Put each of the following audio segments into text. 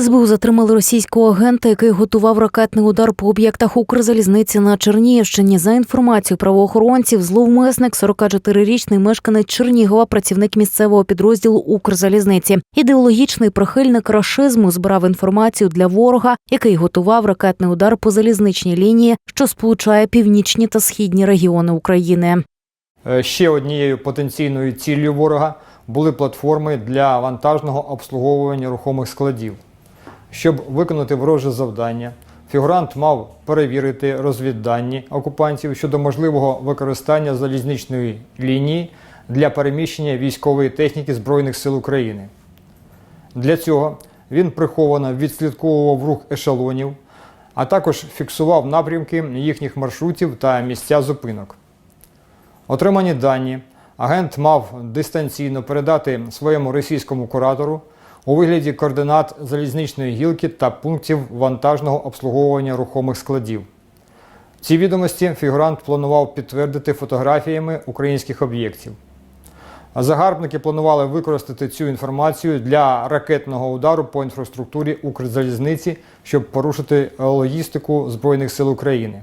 СБУ затримали російського агента, який готував ракетний удар по об'єктах Укрзалізниці на Чернігівщині. За інформацією правоохоронців, зловмисник, 44-річний мешканець Чернігова, працівник місцевого підрозділу Укрзалізниці. Ідеологічний прихильник рашизму збирав інформацію для ворога, який готував ракетний удар по залізничній лінії, що сполучає північні та східні регіони України. Е, Ще однією потенційною ціллю ворога були платформи для вантажного обслуговування рухомих складів. Щоб виконати вороже завдання, фігурант мав перевірити розвіддані окупантів щодо можливого використання залізничної лінії для переміщення військової техніки Збройних сил України. Для цього він приховано відслідковував рух ешелонів, а також фіксував напрямки їхніх маршрутів та місця зупинок. Отримані дані агент мав дистанційно передати своєму російському куратору у вигляді координат залізничної гілки та пунктів вантажного обслуговування рухомих складів. Ці відомості фігурант планував підтвердити фотографіями українських об'єктів. Загарбники планували використати цю інформацію для ракетного удару по інфраструктурі Укрзалізниці, щоб порушити логістику Збройних сил України.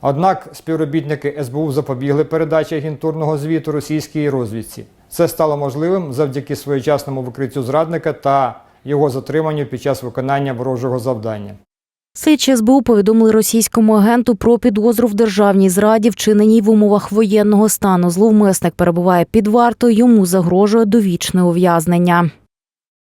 Однак співробітники СБУ запобігли передачі агентурного звіту російській розвідці. Це стало можливим завдяки своєчасному викриттю зрадника та його затриманню під час виконання ворожого завдання. Слідчі СБУ повідомили російському агенту про підозру в державній зраді, вчиненій в умовах воєнного стану. Зловмисник перебуває під вартою, йому загрожує довічне ув'язнення.